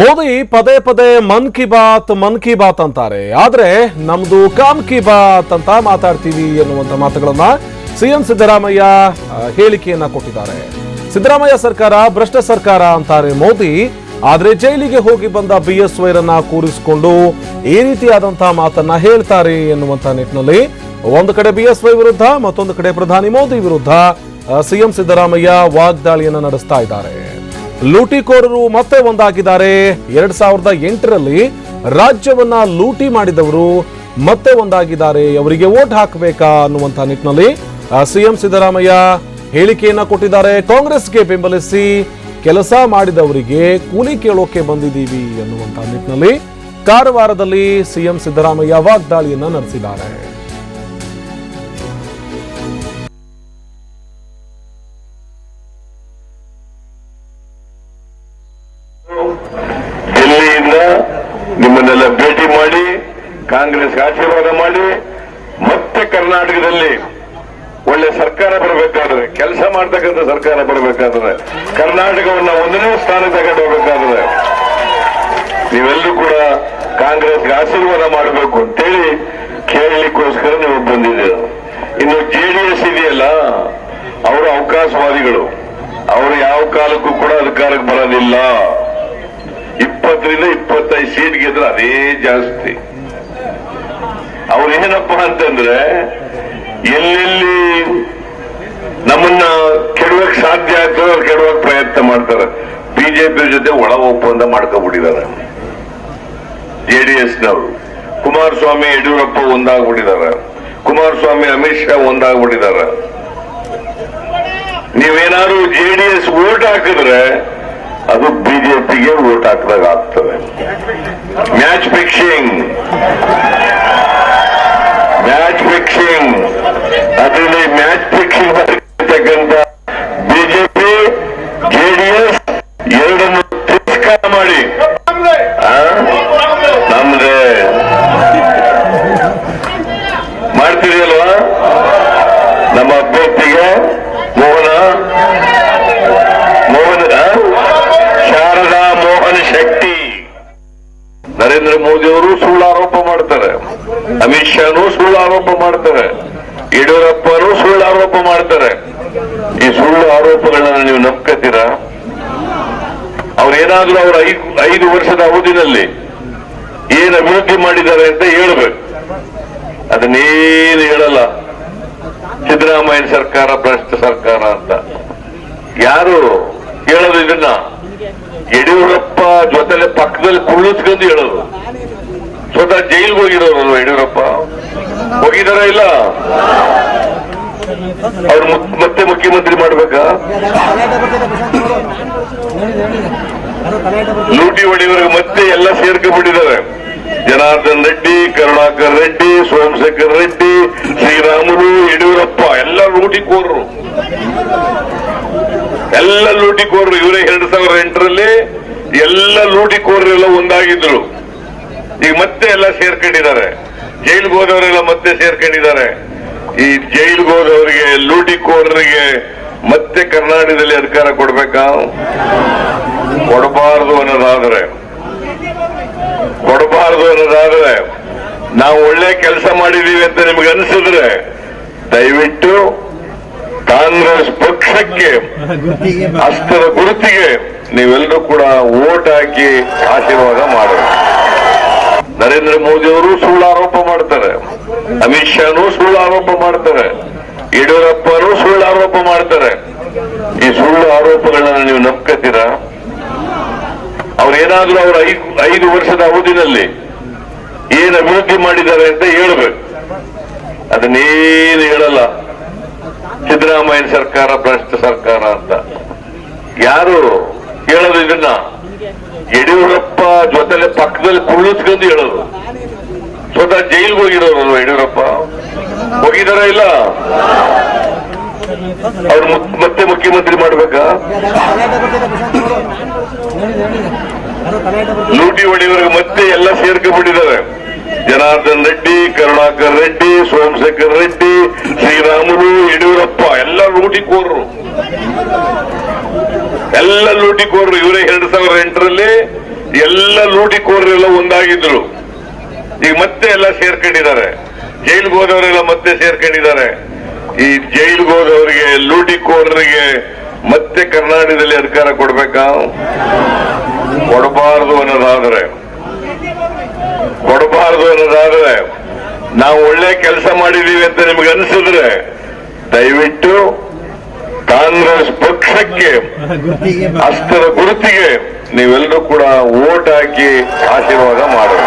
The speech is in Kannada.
ಮೋದಿ ಪದೇ ಪದೇ ಮನ್ ಕಿ ಬಾತ್, ಮನ್ ಕಿ ಬಾತ್ ಅಂತಾರೆ. ಆದ್ರೆ ನಮ್ದು ಕಾಮ್ ಕಿ ಬಾತ್ ಅಂತ ಮಾತಾಡ್ತೀವಿ ಎನ್ನುವಂತ ಮಾತುಗಳನ್ನ ಸಿಎಂ ಸಿದ್ದರಾಮಯ್ಯ ಹೇಳಿಕೆಯನ್ನ ಕೊಟ್ಟಿದ್ದಾರೆ. ಸಿದ್ದರಾಮಯ್ಯ ಸರ್ಕಾರ ಭ್ರಷ್ಟ ಸರ್ಕಾರ ಅಂತಾರೆ ಮೋದಿ. ಆದ್ರೆ ಜೈಲಿಗೆ ಹೋಗಿ ಬಂದ ಬಿ ಎಸ್ ವೈರನ್ನ ಕೂರಿಸಿಕೊಂಡು ಈ ರೀತಿಯಾದಂತಹ ಮಾತನ್ನ ಹೇಳ್ತಾರೆ ಎನ್ನುವಂತ ನಿಟ್ಟಿನಲ್ಲಿ ಒಂದು ಕಡೆ ಬಿ ಎಸ್ ವೈ ವಿರುದ್ಧ, ಮತ್ತೊಂದು ಕಡೆ ಪ್ರಧಾನಿ ಮೋದಿ ವಿರುದ್ಧ ಸಿಎಂ ಸಿದ್ದರಾಮಯ್ಯ ವಾಗ್ದಾಳಿಯನ್ನ ನಡೆಸ್ತಾ ಇದ್ದಾರೆ. ಲೂಟಿಕೋರರು ಮತ್ತೆ ಒಂದಾಗಿದ್ದಾರೆ. ಎರಡ್ ಸಾವಿರದ ಎಂಟರಲ್ಲಿ ರಾಜ್ಯವನ್ನ ಲೂಟಿ ಮಾಡಿದವರು ಮತ್ತೆ ಒಂದಾಗಿದ್ದಾರೆ. ಅವರಿಗೆ ವೋಟ್ ಹಾಕಬೇಕಾ ಅನ್ನುವಂತ ನಿಟ್ಟಿನಲ್ಲಿ ಸಿಎಂ ಸಿದ್ದರಾಮಯ್ಯ ಹೇಳಿಕೆಯನ್ನ ಕೊಟ್ಟಿದ್ದಾರೆ. ಕಾಂಗ್ರೆಸ್ಗೆ ಬೆಂಬಲಿಸಿ ಕೆಲಸ ಮಾಡಿದವರಿಗೆ ಕೂಲಿ ಕೇಳೋಕೆ ಬಂದಿದ್ದೀವಿ ಅನ್ನುವಂತ ನಿಟ್ಟಿನಲ್ಲಿ ಕಾರವಾರದಲ್ಲಿ ಸಿಎಂ ಸಿದ್ದರಾಮಯ್ಯ ವಾಗ್ದಾಳಿಯನ್ನ ನಡೆಸಿದ್ದಾರೆ. ಕಾಂಗ್ರೆಸ್ ಆಶೀರ್ವಾದ ಮಾಡಿ ಮತ್ತೆ ಕರ್ನಾಟಕದಲ್ಲಿ ಒಳ್ಳೆ ಸರ್ಕಾರ ಬರಬೇಕಾದ್ರೆ, ಕೆಲಸ ಮಾಡ್ತಕ್ಕಂಥ ಸರ್ಕಾರ ಬರಬೇಕಾದ್ರೆ, ಕರ್ನಾಟಕವನ್ನ ಒಂದನೇ ಸ್ಥಾನ ತಗೊಂಡು ಹೋಗ್ಬೇಕಾದ್ರೆ, ನೀವೆಲ್ಲರೂ ಕೂಡ ಕಾಂಗ್ರೆಸ್ಗೆ ಆಶೀರ್ವಾದ ಮಾಡಬೇಕು ಅಂತೇಳಿ ಕೇಳಲಿಕ್ಕೋಸ್ಕರ ನೀವು ಬಂದಿದ್ದೀರ ಇನ್ನು ಜೆಡಿಎಸ್ ಇದೆಯಲ್ಲ, ಅವರು ಅವಕಾಶವಾದಿಗಳು, ಅವರು ಯಾವ ಕಾಲಕ್ಕೂ ಕೂಡ ಅಧಿಕಾರಕ್ಕೆ ಬರೋದಿಲ್ಲ. ಇಪ್ಪತ್ತರಿಂದ ಇಪ್ಪತ್ತೈದು ಸೀಟ್ ಗೆದ್ರೆ ಅದೇ ಜಾಸ್ತಿ. ಅಂತಂದ್ರೆ ಎಲ್ಲೆಲ್ಲಿ ನಮ್ಮನ್ನ ಕೆಡುವಕ್ ಸಾಧ್ಯ ಆಗ್ತದೆ, ಅವ್ರು ಕೆಡುವಕ್ ಪ್ರಯತ್ನ ಮಾಡ್ತಾರೆ. ಬಿಜೆಪಿ ಜೊತೆ ಒಳ ಒಪ್ಪಂದ ಮಾಡ್ಕೊಂಡ್ಬಿಟ್ಟಿದ್ದಾರೆ ಜೆಡಿಎಸ್ನವರು ಕುಮಾರಸ್ವಾಮಿ ಯಡಿಯೂರಪ್ಪ ಒಂದಾಗ್ಬಿಟ್ಟಿದ್ದಾರೆ. ಕುಮಾರಸ್ವಾಮಿ ಅಮಿತ್ ಶಾ ಒಂದಾಗ್ಬಿಟ್ಟಿದ್ದಾರೆ. ನೀವೇನಾದ್ರು ಜೆಡಿಎಸ್ ಓಟ್ ಹಾಕಿದ್ರೆ, ಅದು ಬಿಜೆಪಿಗೆ ಓಟ್ ಹಾಕಿದಾಗ ಆಗ್ತದೆ. Match fixing. ಮ್ಯಾಚ್ ಫಿಕ್ಸಿಂಗ್ ಅದರಲ್ಲಿ ಮ್ಯಾಚ್ ಫಿಕ್ಸಿಂಗ್ ಮಾಡಿರ್ತಕ್ಕಂಥ ಬಿಜೆಪಿ ಜೆಡಿಎಸ್ ಎರಡನ್ನು ತಿರಸ್ಕಾರ ಮಾಡಿ? ನಮ್ದೇ. ಮಾಡ್ತೀರಿ ಅಲ್ವಾ ನಮ್ಮ ಅಭ್ಯರ್ಥಿಗೆ ಮೋಹನ. ಮೋಹನ ಶಾರದಾ ಮೋಹನ್ ಶೆಟ್ಟಿ. ನರೇಂದ್ರ ಮೋದಿ ಅವರು ಸುಳ್ಳು ಆರೋಪ ಮಾಡ್ತಾರೆ. ಅಮಿತ್ ಶಾನು ಸುಳ್ಳು ಆರೋಪ ಮಾಡ್ತಾರೆ. ಯಡಿಯೂರಪ್ಪನೂ ಸುಳ್ಳು ಆರೋಪ ಮಾಡ್ತಾರೆ. ಈ ಸುಳ್ಳು ಆರೋಪಗಳನ್ನ ನೀವು ನಂಬ್ಕತ್ತೀರಾ ಅವ್ರೇನಾದ್ರೂ ಅವ್ರ ಐದು ವರ್ಷದ ಅವಧಿನಲ್ಲಿ ಏನ್ ಅಭಿವೃದ್ಧಿ ಮಾಡಿದ್ದಾರೆ ಅಂತ ಹೇಳ್ಬೇಕು. ಅದನ್ನೇನು ಹೇಳಲ್ಲ. ಸಿದ್ದರಾಮಯ್ಯ ಸರ್ಕಾರ ಭ್ರಷ್ಟ ಸರ್ಕಾರ ಅಂತ. ಯಾರು ಹೇಳೋದು ಇದನ್ನ? ಯಡಿಯೂರಪ್ಪ ಜೊತೆಲೆ ಪಕ್ಕದಲ್ಲಿ ಕುಳ್ಳಿಸ್ಕೊಂಡು ಹೇಳೋದು. ಸ್ವತಃ ಜೈಲ್ಗೆ ಹೋಗಿರೋರು ಯಡಿಯೂರಪ್ಪ? ಹೋಗಿದಾರ ಇಲ್ಲ? ಅವ್ರು ಮತ್ತೆ ಮುಖ್ಯಮಂತ್ರಿ ಮಾಡ್ಬೇಕಾ? ಲೂಟಿ ಹೊಡೆಯವರಿಗೆ ಮತ್ತೆ ಎಲ್ಲ ಸೇರ್ಕೊಂಡ್ಬಿಟ್ಟಿದ್ದಾರೆ. ಜನಾರ್ದನ್ ರೆಡ್ಡಿ, ಕರುಣಾಕರ್ ರೆಡ್ಡಿ, ಸೋಮಶೇಖರ್ ರೆಡ್ಡಿ, ಶ್ರೀರಾಮುಲು, ಯಡಿಯೂರಪ್ಪ, ಎಲ್ಲ ಲೂಟಿ ಲೂಟಿಕೋರರು. ಎಲ್ಲ ಲೂಟಿ ಲೂಟಿಕೋರರು. ಇವರೇ ಎರಡ್ ಸಾವಿರದ ಎಂಟರಲ್ಲಿ ಎಲ್ಲ ಲೂಟಿಕೋರರೆಲ್ಲ ಒಂದಾಗಿದ್ರು. ಈಗ ಮತ್ತೆ ಎಲ್ಲ ಸೇರ್ಕೊಂಡಿದ್ದಾರೆ. ಜೈಲ್ಗೆ ಹೋದವರೆಲ್ಲ ಮತ್ತೆ ಸೇರ್ಕೊಂಡಿದ್ದಾರೆ. ಈ ಜೈಲ್ಗೆ ಹೋದವರಿಗೆ, ಲೂಟಿಕೋರರಿಗೆ ಮತ್ತೆ ಕರ್ನಾಟಕದಲ್ಲಿ ಅಧಿಕಾರ ಕೊಡ್ಬೇಕಾ? ಕೊಡಬಾರದು ಅನ್ನೋದಾದ್ರೆ ಕೊಡಬಾರದು ಅನ್ನೋದಾದ್ರೆ ನಾವು ಒಳ್ಳೆ ಕೆಲಸ ಮಾಡಿದೀವಿ ಅಂತ ನಿಮ್ಗೆ ಅನ್ಸಿದ್ರೆ ದಯವಿಟ್ಟು ಕಾಂಗ್ರೆಸ್ ಪಕ್ಷಕ್ಕೆ ಹಸ್ತದ ಗುರುತಿಗೆ ನೀವೆಲ್ಲರೂ ಕೂಡ ವೋಟ್ ಹಾಕಿ ಆಶೀರ್ವಾದ ಮಾಡಿ ನರೇಂದ್ರ ಮೋದಿ ಅವರು ಸುಳ್ಳು ಆರೋಪ ಮಾಡ್ತಾರೆ. ಅಮಿತ್ ಶಾನು ಸುಳ್ಳು ಆರೋಪ ಮಾಡ್ತಾರೆ. ಯಡಿಯೂರಪ್ಪರು ಸುಳ್ಳು ಆರೋಪ ಮಾಡ್ತಾರೆ. ಈ ಸುಳ್ಳು ಆರೋಪಗಳನ್ನ ನೀವು ನಂಬ್ಕತ್ತೀರಾ ಅವ್ರೇನಾದ್ರೂ ಅವ್ರ ಐದು ಐದು ವರ್ಷದ ಅವಧಿನಲ್ಲಿ ಏನ್ ಅಭಿವೃದ್ಧಿ ಮಾಡಿದ್ದಾರೆ ಅಂತ ಹೇಳ್ಬೇಕು. ಅದನ್ನೇನು ಹೇಳಲ್ಲ. ಸಿದ್ದರಾಮಯ್ಯ ಸರ್ಕಾರ, ಭ್ರಷ್ಟ ಸರ್ಕಾರ ಅಂತ. ಯಾರು ಹೇಳೋದು ಇದನ್ನ? ಯಡಿಯೂರಪ್ಪ ಜೊತೆಲೆ ಪಕ್ಕದಲ್ಲಿ ಕುಳ್ಳಿಸ್ಕೊಂಡು ಹೇಳೋದು. ಸ್ವತಃ ಜೈಲ್ಗೆ ಹೋಗಿರೋರು ಯಡಿಯೂರಪ್ಪ? ಹೋಗಿದಾರ ಇಲ್ಲ? ಅವ್ರು ಮುತ್- ಮತ್ತೆ ಮುಖ್ಯಮಂತ್ರಿ ಮಾಡ್ಬೇಕಾ? ಲೂಟಿ ಹೊಡೆಯವರಿಗೆ ಮತ್ತೆ ಎಲ್ಲ ಸೇರ್ಕೊಂಡ್ಬಿಟ್ಟಿದ್ದಾರೆ ಜನಾರ್ದನ್ ರೆಡ್ಡಿ, ಕರುಣಾಕರ್ ರೆಡ್ಡಿ, ಸೋಮಶೇಖರ್ ರೆಡ್ಡಿ, ಶ್ರೀರಾಮುಲು, ಯಡಿಯೂರಪ್ಪ, ಎಲ್ಲ ಲೂಟಿ ಲೂಟಿಕೋರರು. ಎಲ್ಲ ಲೂಟಿ ಲೂಟಿಕೋರರು. ಇವರೇ ಎರಡ್ ಸಾವಿರದ ಎಂಟರಲ್ಲಿ ಎಲ್ಲ ಲೂಟಿಕೋರರೆಲ್ಲ ಒಂದಾಗಿದ್ರು. ಈಗ ಮತ್ತೆ ಎಲ್ಲ ಸೇರ್ಕೊಂಡಿದ್ದಾರೆ. ಜೈಲ್ಗೆ ಹೋದವರೆಲ್ಲ ಮತ್ತೆ ಸೇರ್ಕೊಂಡಿದ್ದಾರೆ. ಈ ಜೈಲ್ಗೆ ಹೋದವರಿಗೆ, ಲೂಟಿಕೋರರಿಗೆ ಮತ್ತೆ ಕರ್ನಾಟಕದಲ್ಲಿ ಅಧಿಕಾರ ಕೊಡ್ಬೇಕಾ? ಕೊಡಬಾರದು ಅನ್ನೋದಾದ್ರೆ. ಕೊಡಬಾರದು ಅನ್ನೋದಾದ್ರೆ ನಾವು ಒಳ್ಳೆ ಕೆಲಸ ಮಾಡಿದೀವಿ ಅಂತ ನಿಮ್ಗೆ ಅನ್ಸಿದ್ರೆ ದಯವಿಟ್ಟು ಕಾಂಗ್ರೆಸ್ ಪಕ್ಷಕ್ಕೆ, ಅಷ್ಟರ ಗುರುತಿಗೆ ನೀವೆಲ್ಲರೂ ಕೂಡ ಓಟ್ ಹಾಕಿ ಆಶೀರ್ವಾದ ಮಾಡೋಣ.